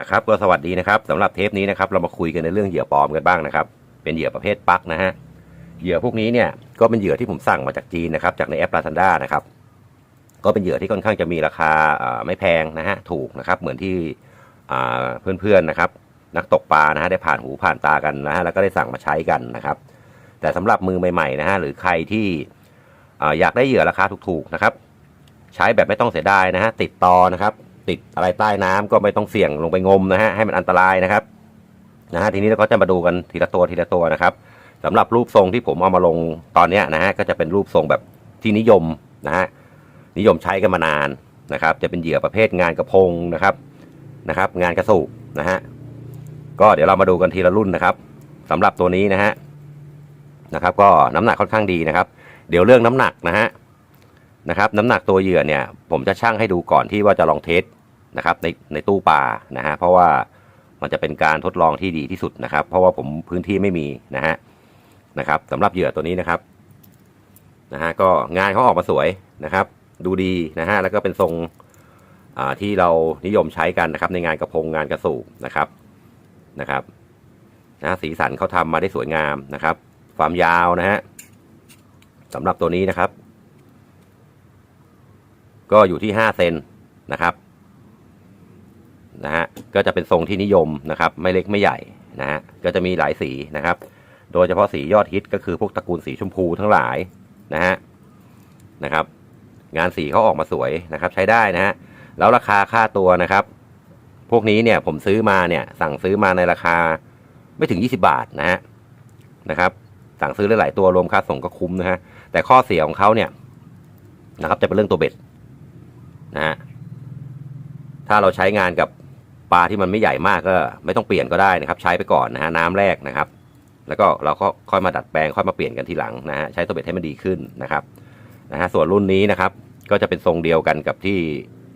นะครับก็สวัสดีนะครับสำหรับเทปนี้นะครับเรามาคุยกันในเรื่องเหยื่อปลอมกันบ้างนะครับ เป็นเหยื่อประเภทปลั๊กนะฮะเหยื่อพวกนี้เนี่ยก็เป็นเหยื่อที่ผมสั่งมาจากจีนนะครับจากในแอป Lazada นะครับก็เป็นเหยื่อที่ค่อนข้างจะมีราคาไม่แพงนะฮะถูกนะครับเหมือนที่เพื่อนๆนะครับ นักตกปลานะฮะได้ผ่านหูผ่านตากันนะฮะแล้วก็ได้สั่งมาใช้กันนะครับ แต่สำหรับมือใหม่ๆนะฮะหรือใครที่อยากได้เหยื่อราคาถูกๆนะครับ ใช้แบบไม่ต้องเสียดายนะฮะติดต่อนะครับ ติดอะไรใต้น้ำก็ไม่ต้องเสี่ยงลงไปงมนะฮะให้มันอันตรายนะครับนะฮะทีนี้เราก็จะมาดูกันทีละตัวทีละตัวนะครับสำหรับรูปทรงที่ผมเอามาลงตอนนี้นะฮะก็จะเป็นรูปทรงแบบที่นิยมนะฮะนิยมใช้กันมานานนะครับ จะเป็นเหยื่อประเภทงานกระพงนะครับนะครับ งานกระสูบนะฮะก็เดี๋ยวเรามาดูกันทีละรุ่นนะครับสำหรับตัวนี้นะฮะนะครับ ก็น้ำหนักค่อนข้างดีนะครับ เดี๋ยวเรื่องน้ำหนักนะฮะนะครับ น้ำหนักตัวเหยื่อเนี่ย ผมจะชั่งให้ดูก่อนที่ว่าจะลองเทส นะครับในในตู้ปลานะฮะเพราะว่ามันจะเป็นการทดลองที่ดีที่สุดนะครับ เพราะว่าผมพื้นที่ไม่มีนะฮะนะครับสำหรับเหยื่อตัวนี้นะครับนะฮะก็งานเขาออกมาสวยนะครับ ดูดีนะฮะแล้วก็เป็นทรงอ่าที่เรานิยมใช้กันนะครับ ในงานกระพงงานกระสูบนะครับนะครับนะสีสันเขาทำมาได้สวยงามนะครับ ความยาวนะฮะสำหรับตัวนี้นะครับ ก็อยู่ที่5เซนนะครับ นะฮะก็จะเป็นทรงที่นิยมนะครับ ไม่เล็กไม่ใหญ่นะฮะก็จะมีหลายสีนะครับ โดยเฉพาะสียอดฮิตก็คือพวกตระกูลสีชมพูทั้งหลายนะฮะนะครับ งานสีเขาออกมาสวยนะครับ ใช้ได้นะฮะแล้วราคาค่าตัวนะครับ พวกนี้เนี่ยผมซื้อมาเนี่ย สั่งซื้อมาในราคาไม่ถึง 20 บาทนะฮะนะครับ สั่งซื้อได้หลายตัวรวมค่าส่งก็คุ้มนะฮะแต่ข้อเสียของเขาเนี่ยนะครับ จะเป็นเรื่องตัวเบ็ดนะฮะถ้าเราใช้งานกับ ปลาที่มันไม่ใหญ่มากก็ไม่ต้องเปลี่ยนก็ได้นะครับ ใช้ไปก่อนนะฮะน้ำแรกนะครับ แล้วก็เราก็ค่อยมาดัดแปลงค่อยมาเปลี่ยนกันทีหลังนะฮะใช้ตัวเบ็ดให้มันดีขึ้นนะครับนะฮะส่วนรุ่นนี้นะครับ ก็จะเป็นทรงเดียวกันกับที่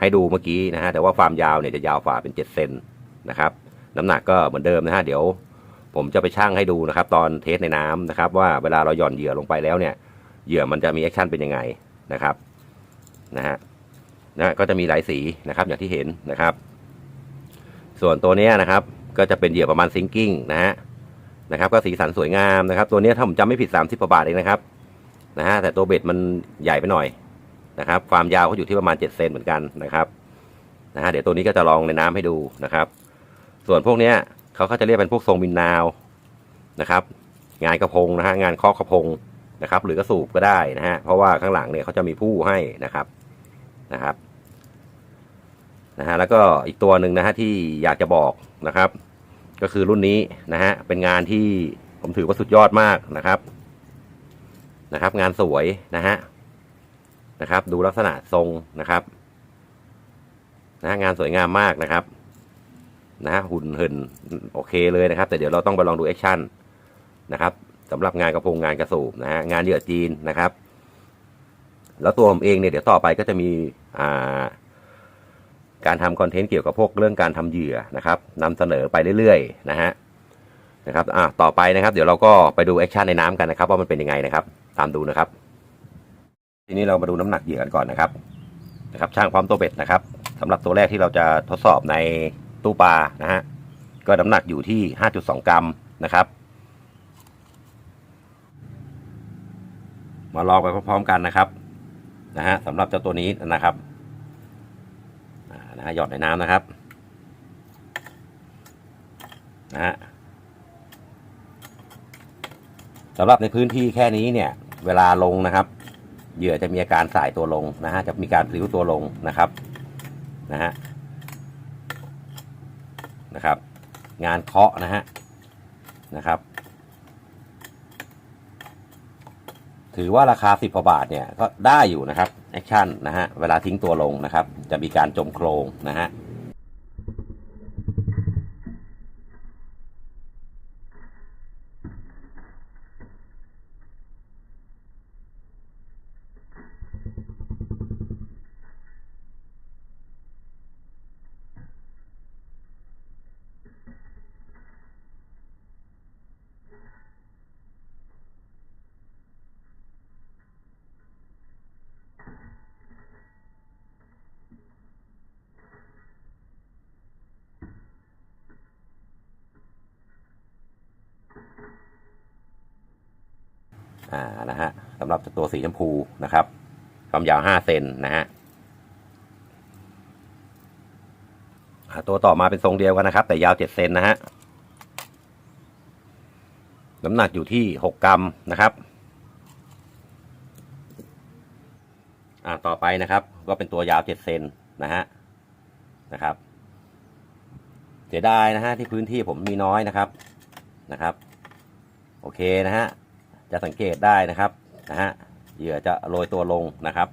ให้ดูเมื่อกี้นะฮะแต่ว่าความยาวเนี่ยจะยาวฝ่าเป็น 7 เซนนะครับ น้ำหนักก็เหมือนเดิมนะฮะเดี๋ยว ผมจะไปชั่งให้ดูนะครับ ตอนเทสในน้ำนะครับ ว่าเวลาเราหย่อนเหยื่อลงไปแล้วเนี่ยเหยื่อมันจะมีแอคชั่นเป็นยังไงนะครับนะฮะนะก็จะมีหลายสีนะครับอย่างที่เห็นนะครับ ส่วนตัวนี้นะครับ ก็จะเป็นเหยื่อประมาณซิงกิ้งนะฮะนะครับ ก็สีสันสวยงามนะครับ ตัวนี้ถ้าผมจำไม่ผิด 30กว่าบาทเองนะครับนะฮะแต่ตัวเบ็ดมันใหญ่ไปหน่อยนะครับ ความยาวเขาอยู่ที่ประมาณ7เซนเหมือนกันนะครับนะฮะเดี๋ยวตัวนี้ก็จะลองในน้ำให้ดูนะครับ ส่วนพวกเนี้ยเขาก็จะเรียกเป็นพวกทรงมินนาวนะครับ งานกระพงนะฮะงานเคอกระพงนะครับ หรือกระสูบก็ได้นะฮะเพราะว่าข้างหลังเนี่ยเขาจะมีผู้ให้นะครับนะครับ นะฮะแล้วก็อีกตัวหนึ่งนะฮะที่อยากจะบอกนะครับ ก็คือรุ่นนี้นะฮะเป็นงานที่ผมถือว่าสุดยอดมากนะครับนะครับ งานสวยนะฮะนะครับ ดูลักษณะทรงนะครับนะฮะงานสวยงามมากนะครับนะฮะหุ่นเหินโอเคเลยนะครับ แต่เดี๋ยวเราต้องไปลองดูแอคชั่นนะครับสำหรับงานกระพงงานกระสูบนะฮะงานเหยื่อจีนนะครับ แล้วตัวผมเองเนี่ยเดี๋ยวต่อไปก็จะมีอ่า การทำคอนเทนต์เกี่ยวกับพวกเรื่องการทำเหยื่อนะครับนำเสนอไปเรื่อยๆนะฮะนะครับอะต่อไปนะครับ เดี๋ยวเราก็ไปดูแอคชั่นในน้ำกันนะครับว่ามันเป็นยังไงนะครับ ตามดูนะครับ ทีนี้เรามาดูน้ำหนักเหยื่อกันก่อนนะครับนะครับ ช่างพร้อมตัวเบ็ดนะครับสำหรับตัวแรกที่เราจะทดสอบในตู้ปลานะฮะก็น้ำหนักอยู่ที่ 5.2 กรัมนะครับ มาลองไปพร้อมๆกันนะครับนะฮะสำหรับเจ้าตัวนี้นะครับาหยอดในน้ำนะครับนะฮะสำหรับในพื้นที่แค่นี้เนี่ยเวลาลงนะครับ เหยื่อจะมีอาการสายตัวลงนะฮะจะมีการพลิ้วตัวลงนะครับนะฮะนะครับ งานเคาะนะฮะนะครับ ถือว่าราคา10กว่าบาทเนี่ยก็ได้อยู่นะครับ แอคชั่นนะฮะเวลาทิ้งตัวลงนะครับ จะมีการจมโครงนะฮะ อ่านะฮะสำหรับตัวสีชมพูนะครับ ความยาวห้าเซนนะฮะตัวต่อมาเป็นทรงเดียวกันนะครับ แต่ยาวเจ็ดเซนนะฮะน้ำหนักอยู่ที่หกกรัมนะครับต่อไปนะครับ ก็เป็นตัวยาวเจ็ดเซนนะฮะนะครับเสียดายนะฮะที่พื้นที่ผมมีน้อยนะครับนะครับ โอเคนะฮะ จะสังเกตได้นะครับนะฮะเหยื่อจะโรยตัวลงนะครับ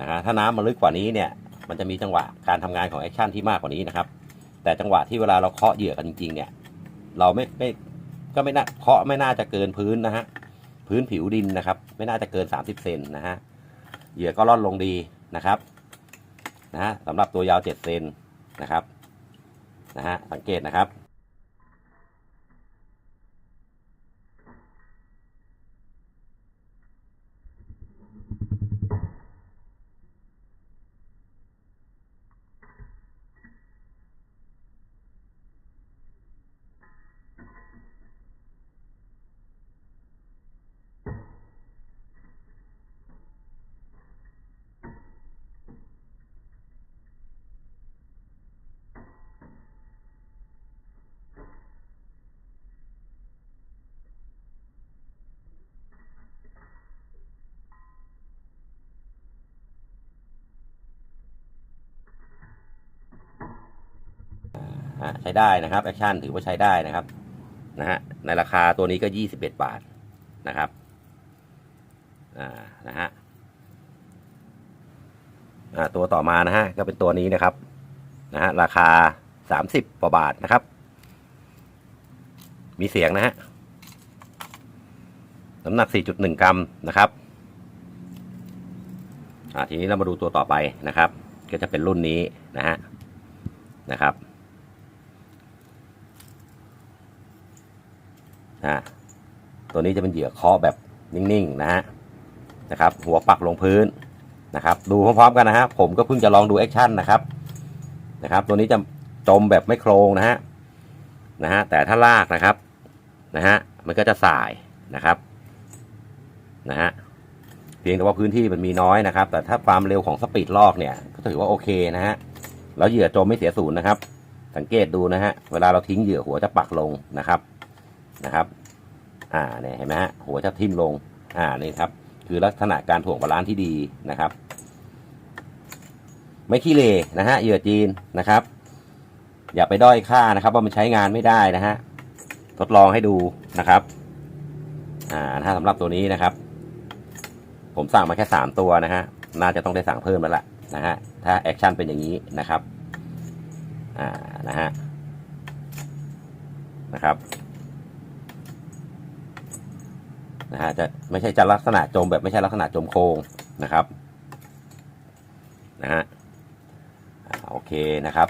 นะฮะถ้าน้ำมันลึกกว่านี้เนี่ย มันจะมีจังหวะการทำงานของแอคชั่นที่มากกว่านี้นะครับ แต่จังหวะที่เวลาเราเคาะเหยื่อกันจริงๆเนี่ย เราไม่ไม่ก็ไม่น่าเคาะไม่น่าจะเกินพื้นนะฮะพื้นผิวดินนะครับ ไม่น่าจะเกิน 30เซนนะฮะเหยื่อก็ร่อนลงดีนะครับนะฮะสำหรับตัวยาว 7 เซนนะครับนะฮะสังเกตนะครับ ใช้ได้นะครับแอคชั่นถือว่าใช้ได้นะครับนะฮะในราคาตัวนี้ก็ 21 บาทนะครับอ่านะฮะอ่าตัวต่อมานะฮะก็เป็นตัวนี้นะครับนะฮะราคา 30กว่าบาทนะครับ มีเสียงนะฮะน้ำหนัก 4.1 กรัมนะครับอ่าทีนี้เรามาดูตัวต่อไปนะครับ ก็จะเป็นรุ่นนี้นะฮะนะครับ อ่าตัวนี้จะเป็นเหยื่อเคาะแบบนิ่งๆนะฮะนะครับ หัวปักลงพื้นนะครับ ดูพร้อมๆกันนะฮะผมก็เพิ่งจะลองดูแอคชั่นนะครับนะครับ ตัวนี้จะจมแบบไม่โครงนะฮะนะฮะแต่ถ้าลากนะครับนะฮะมันก็จะสายนะครับนะฮะเพียงแต่ว่าพื้นที่มันมีน้อยนะครับ แต่ถ้าความเร็วของสปีดลอกเนี่ยก็ถือว่าโอเคนะฮะแล้วเหยื่อจมไม่เสียศูนย์นะครับ สังเกตดูนะฮะเวลาเราทิ้งเหยื่อหัวจะปักลงนะครับ นะครับ อ่าเนี่ยเห็นไหมฮะหัวจะทิ่มลง อ่านี่ครับ คือลักษณะการถ่วงบาลานซ์ที่ดีนะครับ ไม่ขี้เลนะฮะเหยื่อจีนนะครับ อย่าไปด้อยค่านะครับว่ามันใช้งานไม่ได้นะฮะทดลองให้ดูนะครับ อ่าถ้าสำหรับตัวนี้นะครับ ผมสั่งมาแค่สามตัวนะฮะน่าจะต้องได้สั่งเพิ่มแล้วล่ะนะฮะถ้าแอคชั่นเป็นอย่างนี้นะครับ อ่านะฮะนะครับ นะฮะจะไม่ใช่จะลักษณะจมแบบไม่ใช่ลักษณะจมโค้งนะครับนะฮะโอเคนะครับ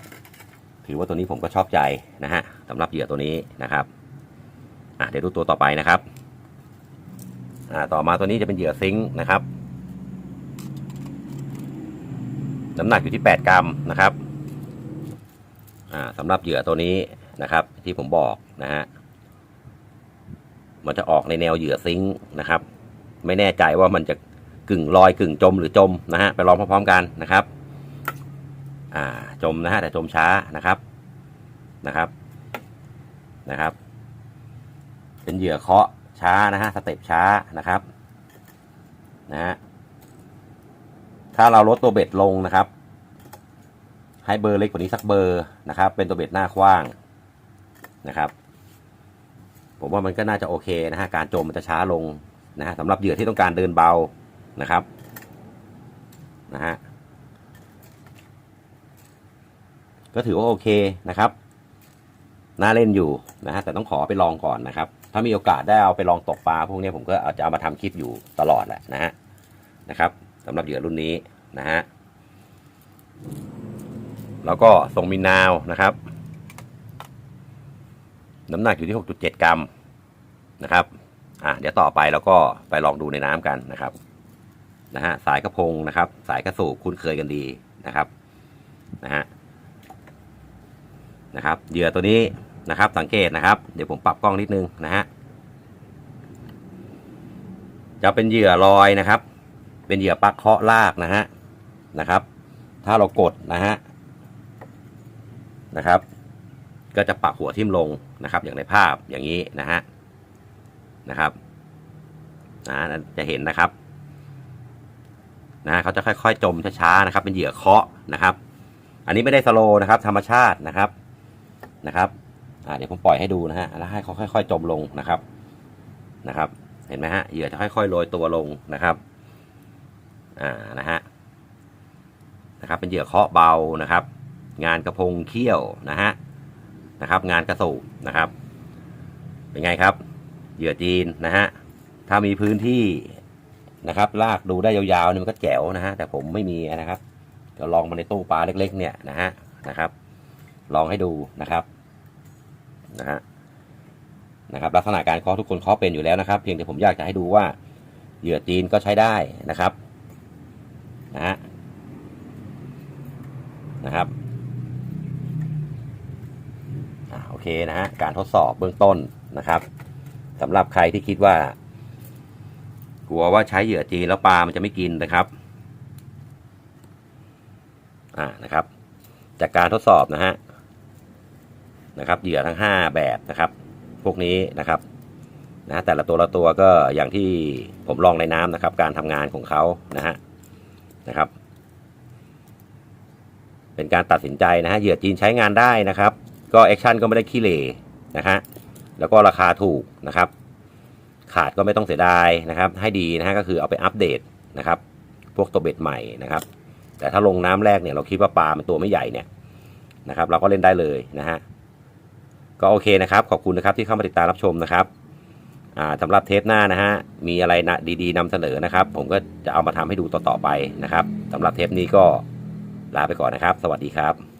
ถือว่าตัวนี้ผมก็ชอบใจนะฮะสำหรับเหยื่อตัวนี้นะครับอะเดี๋ยวดูตัวต่อไปนะครับอ่าต่อมาตัวนี้จะเป็นเหยื่อซิงค์นะครับน้ำหนักอยู่ที่ 8 กรัมนะครับอ่าสำหรับเหยื่อตัวนี้นะครับ ที่ผมบอกนะฮะ มันจะออกในแนวเหยื่อซิงค์นะครับ ไม่แน่ใจว่ามันจะกึ่งลอยกึ่งจมหรือจมนะฮะไปลองพร้อมๆกันนะครับอ่าจมนะฮะแต่จมช้านะครับนะครับนะครับ เป็นเหยื่อเคาะช้านะฮะสเต็ปช้านะครับนะฮะถ้าเราลดตัวเบ็ดลงนะครับ ให้เบอร์เล็กกว่านี้สักเบอร์นะครับ เป็นตัวเบ็ดหน้ากว้างนะครับ ผมว่ามันก็น่าจะโอเคนะฮะการโจมมันจะช้าลงนะฮะสำหรับเหยื่อที่ต้องการเดินเบานะครับนะฮะก็ถือว่าโอเคนะครับ น่าเล่นอยู่นะฮะแต่ต้องขอไปลองก่อนนะครับ ถ้ามีโอกาสได้เอาไปลองตกปลาพวกนี้ผมก็อาจจะเอามาทำคลิปอยู่ตลอดแหละนะฮะนะครับสำหรับเหยื่อรุ่นนี้นะฮะแล้วก็ทรงมินนาวนะครับ น้ำหนักอยู่ที่ 6.7 กรัมนะครับอะเดี๋ยวต่อไปเราก็ไปลองดูในน้ำกันนะครับนะฮะสายกระพงนะครับ สายกระสูบคุ้นเคยกันดีนะครับนะฮะนะครับเหยื่อตัวนี้นะครับ สังเกตนะครับ เดี๋ยวผมปรับกล้องนิดนึงนะฮะจะเป็นเหยื่อลอยนะครับ เป็นเหยื่อปักเคาะลากนะฮะนะครับ ถ้าเรากดนะฮะนะครับ ก็จะปักหัวทิ่มลง นะครับ อย่างในภาพอย่างนี้นะฮะนะครับนะจะเห็นนะครับนะเขาจะค่อย ๆ จมช้าๆนะครับ เป็นเหยื่อเคาะนะครับ อันนี้ไม่ได้สโลนะครับ ธรรมชาตินะครับนะครับเดี๋ยวผมปล่อยให้ดูนะฮะแล้วให้เขาค่อย ๆ จมลงนะครับนะครับ เห็นไหมฮะเหยื่อจะค่อยๆโรยตัวลงนะครับอ่านะฮะนะครับ เป็นเหยื่อเคาะเบานะครับ งานกระพงเขี้ยวนะฮะ นะครับ งานกระสูบนะครับ เป็นไงครับ เหยื่อจีนนะฮะถ้ามีพื้นที่นะครับ ลากดูได้ยาวๆนี่มันก็แจ๋วนะฮะแต่ผมไม่มีนะครับก็ลองมาในตู้ปลาเล็ก ๆ เนี่ยนะฮะนะครับ ลองให้ดูนะครับนะฮะนะครับ ลักษณะการเคาะทุกคนเคาะเป็นอยู่แล้วนะครับ เพียงแต่ผมอยากจะให้ดูว่าเหยื่อจีนก็ใช้ได้นะครับนะฮะนะครับอ่าโอ เคนะฮะการทดสอบเบื้องต้นนะครับสำหรับใครที่คิดว่า กลัวว่าใช้เหยื่อจีนแล้วปลามันจะไม่กินนะครับอ่านะครับ จากการทดสอบนะฮะนะครับเหยื่อทั้งห้าแบบนะครับ พวกนี้นะครับนะแต่ละตัวละตัวก็อย่างที่ผมลองในน้ำนะครับ การทำงานของเขานะฮะนะครับ เป็นการตัดสินใจนะฮะเหยื่อจีนใช้งานได้นะครับ ก็แอคชั่นก็ไม่ได้ขี้เหร่นะฮะแล้วก็ราคาถูกนะครับ ขาดก็ไม่ต้องเสียดายนะครับ ให้ดีนะฮะก็คือเอาไปอัปเดตนะครับ พวกตัวเบ็ดใหม่นะครับ แต่ถ้าลงน้ำแรกเนี่ยเราคิดว่าปลามันตัวไม่ใหญ่เนี่ยนะครับ เราก็เล่นได้เลยนะฮะก็โอเคนะครับ ขอบคุณนะครับที่เข้ามาติดตามรับชมนะครับสำหรับเทปหน้านะฮะ มีอะไรนะดีๆนำเสนอนะครับ ผมก็จะเอามาทำให้ดูต่อๆไปนะครับสำหรับเทปนี้ก็ลาไปก่อนนะครับ สวัสดีครับ